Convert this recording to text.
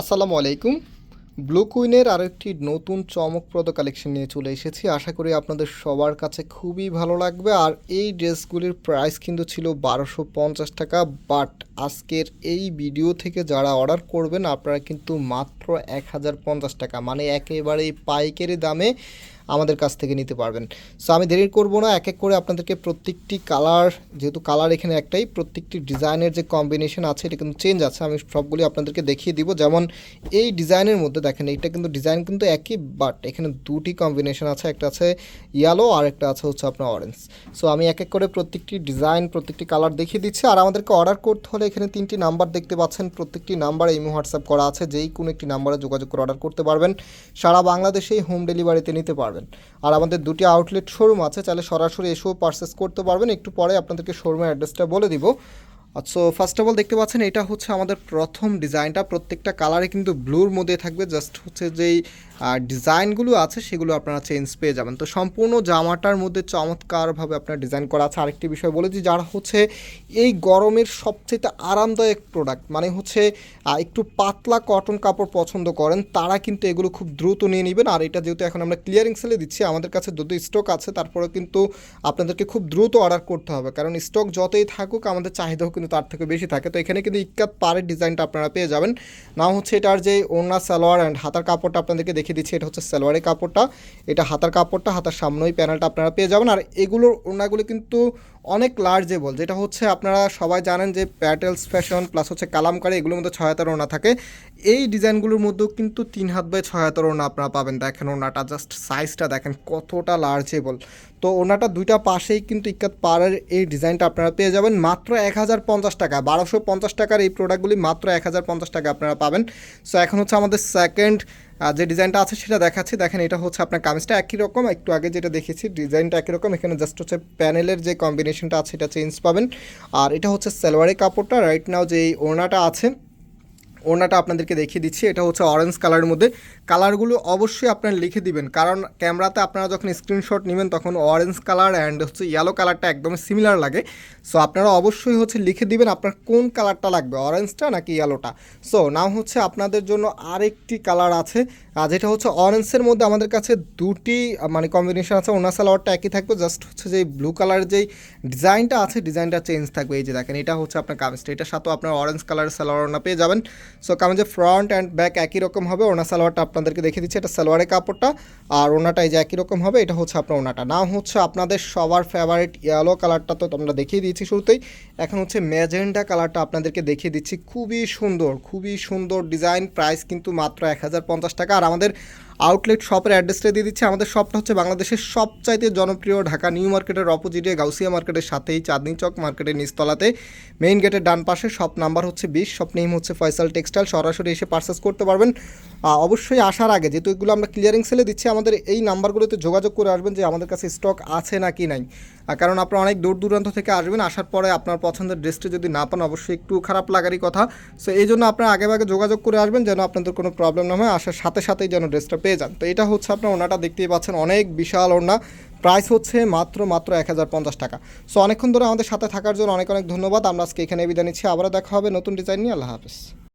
আসসালামু আলাইকুম। ব্লু কুইনের আরেকটি নতুন চমকপ্রদ কালেকশন নিয়ে চলে এসেছি। আশা করি আপনাদের সবার কাছে খুবই ভালো লাগবে। আর এই ড্রেসগুলির প্রাইস কিন্তু ছিল বারোশো পঞ্চাশ টাকা। বাট আজকের এই ভিডিও থেকে যারা অর্ডার করবেন, আপনারা কিন্তু মাত্র এক হাজার পঞ্চাশ টাকা। মানে একেবারেই পাইকারি দামে আমাদের কাছ থেকে নিতে পারবেন। সো আমি দেরি করব না, এক এক করে আপনাদেরকে প্রত্যেকটি কালার যেহেতু কালার এখানে একটাই, প্রত্যেকটি ডিজাইনের যে কম্বিনেশন আছে, এটা কিন্তু চেঞ্জ আছে, আমি সবগুলি আপনাদেরকে দেখিয়ে দিব। যেমন এই ডিজাইনের মধ্যে দেখেন এটা কিন্তু ডিজাইন কিন্তু একই বাট এখানে দুটি কম্বিনেশন আছে, একটা আছে ইয়েলো আর একটা আছে হচ্ছে আপনার অরেঞ্জ সো আমি এক এক করে প্রত্যেকটি ডিজাইন প্রত্যেকটি কালার দেখিয়ে দিচ্ছি, আর আমাদেরকে অর্ডার করতে হলে এখানে তিনটি নাম্বার দেখতে পাচ্ছেন, প্রত্যেকটি নাম্বার ইমো হোয়াটসঅ্যাপ করা আছে, যেই কোনো একটি নাম্বারে যোগাযোগ করে অর্ডার করতে পারবেন। সারা বাংলাদেশেই হোম ডেলিভারিতে নিতে পারবেন। আর আমাদের দুটি আউটলেট শোরুম আছে, চাইলে সরাসরি এসেও পারচেস করতে পারবেন। একটু পরে আপনাদেরকে শোরুমের অ্যাড্রেসটা বলে দিব। সো ফার্স্ট অফ অল দেখতে পাচ্ছেন, এটা হচ্ছে আমাদের প্রথম ডিজাইনটা প্রত্যেকটা কালারে কিন্তু ব্লুর মধ্যে থাকবে। জাস্ট হচ্ছে যেই ডিজাইনগুলো আছে, সেগুলো আপনারা চেঞ্জ পেয়ে যাবেন। তো সম্পূর্ণ জামাটার মধ্যে চমৎকারভাবে আপনার ডিজাইন করা আছে। আরেকটি বিষয় বলেছি, যারা হচ্ছে এই গরমের সবচেয়ে আরামদায়ক প্রোডাক্ট মানে হচ্ছে একটু পাতলা কটন কাপড় পছন্দ করেন, তারা কিন্তু এগুলো খুব দ্রুত নিয়ে নেবেন। আর এটা যেহেতু এখন আমরা ক্লিয়ারিং সেলে দিচ্ছি, আমাদের কাছে যদি স্টক আছে তারপরে কিন্তু আপনাদেরকে খুব দ্রুত অর্ডার করতে হবে। কারণ স্টক যতই থাকুক, আমাদের চাহিদাও কিন্তু তার থেকে বেশি থাকে। তো এখানে কিন্তু ইক্কাত পাড়ের ডিজাইনটা আপনারা পেয়ে যাবেন। না হচ্ছে এটার যে ওড়না সালোয়ার অ্যান্ড হাতার কাপড়টা আপনাদেরকে দেখিয়ে দিচ্ছি, এটা হচ্ছে সালোয়ারের কাপড়টা, এটা হাতার কাপড়টা, হাতার সামনেই প্যানেলটা আপনারা পেয়ে যাবেন। আর এগুলোর ওনাগুলো কিন্তু অনেক লার্জেবল যেটা হচ্ছে আপনারা সবাই জানেন যে প্যাটেলস ফ্যাশন প্লাস হচ্ছে কালামকারি, এগুলোর মধ্যে ছয় হাতার ওড়না থাকে। এই ডিজাইনগুলোর মধ্যেও কিন্তু তিন হাত বাই ছয় হাতার ওড়না আপনারা পাবেন। দেখেন ওনাটা জাস্ট সাইজটা দেখেন কতটা লার্জেবল তো ওনাটা দুইটা পাশেই কিন্তু ইক্কাত পাড়ের এই ডিজাইনটা আপনারা পেয়ে যাবেন। মাত্র এক হাজার পঞ্চাশ টাকা, বারোশো পঞ্চাশ টাকার এই প্রোডাক্টগুলি মাত্র এক হাজার পঞ্চাশ টাকা আপনারা পাবেন। সো এখন হচ্ছে আমাদের সেকেন্ড যে ডিজাইনটা আছে সেটা দেখাচ্ছি। দেখেন এটা হচ্ছে আপনার কামিজটা একই রকম। একটু আগে যেটা দেখেছি, ডিজাইনটা একই রকম। এখানে জাস্ট হচ্ছে প্যানেলের যে কম্বিনেশনটা আছে, এটা চেঞ্জ পাবেন। আর এটা হচ্ছে সালোয়ারের কাপড়টা রাইট নাও যে ওড়নাটা আছে ওড়নাটা আপনাদেরকে দেখিয়ে দিচ্ছি, এটা হচ্ছে অরেঞ্জ কালারের মধ্যে। কালারগুলো অবশ্যই আপনারা লিখে দিবেন, কারণ ক্যামেরাতে আপনারা যখন স্ক্রিনশট নেবেন, তখন অরেঞ্জ কালার অ্যান্ড হচ্ছে ইয়েলো কালারটা একদম সিমিলার লাগে। সো আপনারা অবশ্যই হচ্ছে লিখে দিবেন আপনার কোন কালারটা লাগবে অরেঞ্জটা নাকি ইয়েলোটা সো নাও হচ্ছে আপনাদের জন্য আরেকটি কালার আছে, আর যেটা হচ্ছে অরেঞ্জের মধ্যে আমাদের কাছে দুটি মানে কম্বিনেশন আছে ওনার সালোয়ারটা একই থাকবে জাস্ট হচ্ছে যে ব্লু কালারের যেই ডিজাইনটা আছে ডিজাইনটা চেঞ্জ থাকবে। এই যে দেখেন, এটা হচ্ছে আপনার কামিজটা এটার সাথেও আপনার অরেঞ্জ কালারের সালোয়ার পেয়ে যাবেন। সো কারণ যে ফ্রন্ট অ্যান্ড ব্যাক একই রকম হবে ওনা সালোয়ারটা আপনাদেরকে দেখে দিচ্ছি, এটা সালোয়ারের কাপড়টা, আর ওনাটা এই যে একই রকম হবে, এটা হচ্ছে আপনার ওনাটা না হচ্ছে আপনাদের সবার ফেভারিট ইয়েলো কালারটা তো আমরা দেখিয়ে দিয়েছি শুরুতেই। এখন হচ্ছে ম্যাজেন্ডা কালারটা আপনাদেরকে দেখিয়ে দিচ্ছি, খুবই সুন্দর খুবই সুন্দর ডিজাইন প্রাইস কিন্তু মাত্র এক হাজার পঞ্চাশ টাকা। আর আমাদের আউটলেট শপের অ্যাড্রেসটা দিয়ে দিচ্ছি। আমাদের শপটা হচ্ছে বাংলাদেশের সবচাইতে জনপ্রিয় ঢাকা নিউ মার্কেটের অপোজিটে গাউসিয়া মার্কেটের সাথেই, চাঁদনি চক মার্কেটের নিচতলাতে। মেইন গেটের ডান পাশে শপ নাম্বার হচ্ছে বিশ শপ নেম হচ্ছে ফয়সাল টেক্সটাইল সরাসরি এসে পারচেস করতে পারবেন। অবশ্যই আসার আগে যেহেতু এগুলো আমরা ক্লিয়ারিং সেলে দিচ্ছি, আমাদের এই নাম্বারগুলোতে যোগাযোগ করে আসবেন যে আমাদের কাছে স্টক আছে নাকি নাই। কারণ আপনারা অনেক দূর দূরান্ত থেকে আসবেন, আসার পরে আপনার পছন্দের ড্রেসটি যদি না পান, অবশ্যই একটু খারাপ লাগারই কথা। সো এই জন্য আপনারা আগে যোগাযোগ করে আসবেন, যেন আপনাদের কোনো প্রবলেম না হয়। আসার সাথে সাথেই যেন ড্রেসটা পেয়ে যান। তো এটা হচ্ছে আপনার ওনাটা দেখতেই পাচ্ছেন অনেক বিশাল ওনা প্রাইস হচ্ছে মাত্র মাত্র এক হাজার পঞ্চাশ টাকা। সো অনেকক্ষণ ধরে আমাদের সাথে থাকার জন্য অনেক অনেক ধন্যবাদ। আমরা আজকে এখানে বিদায় নিচ্ছি। আবারও দেখা হবে নতুন ডিজাইন নিয়ে। আল্লাহ হাফেজ।